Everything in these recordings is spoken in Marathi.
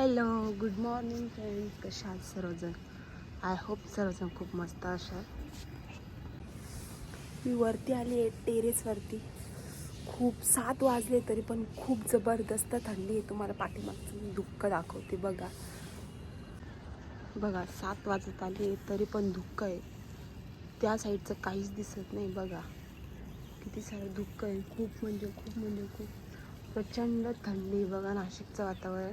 हॅलो गुड मॉर्निंग फ्रेंड्स कशा आहात सर्वजण? आय होप सर्वजण खूप मस्त असाल मी वरती आली आहे टेरेसवरती खूप सात वाजले तरी पण खूप जबरदस्त थंडी आहे. तुम्हाला पाठीमागचं मी दुःख दाखवते बघा. बघा सात वाजत आली आहे तरी पण धुक्क आहे. त्या साईडचं काहीच दिसत नाही बघा. किती सारं धुक्क आहे. खूप म्हणजे खूप म्हणजे खूप. प्रचंड थंडी आहे बघा नाशिकचं वातावरण.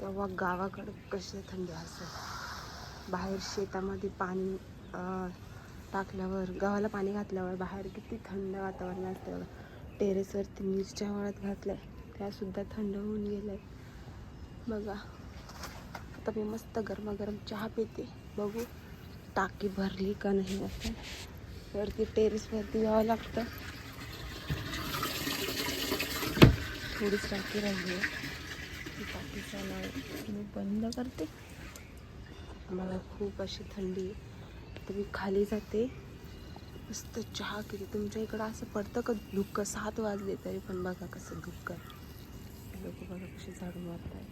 तेव्हा गावाकडं कशी थंडी असेल बाहेर शेतामध्ये पाणी टाकल्यावर गावाला पाणी घातल्यावर बाहेर किती थंड वातावरण असतं. टेरेसवरती मिरच्या वाळत घातल्या त्यासुद्धा थंड होऊन गेल्या. बघा आता मी मस्त गरमागरम चहा पिते. बघू टाकी भरली का नाही असं वरती टेरेसवरती यावं लागतं. थोडीच टाकी राहिली आहे. ती टाकी मी बंद करते. मला खूप अशी थंडी आहे. तर मी खाली जाते. मस्त चहा किती तुमच्या इकडं असं पडतं का धुक्क? सात वाजले तरी पण बघा कसं धुक्क लोक बघा कशी झाडू मारत आहे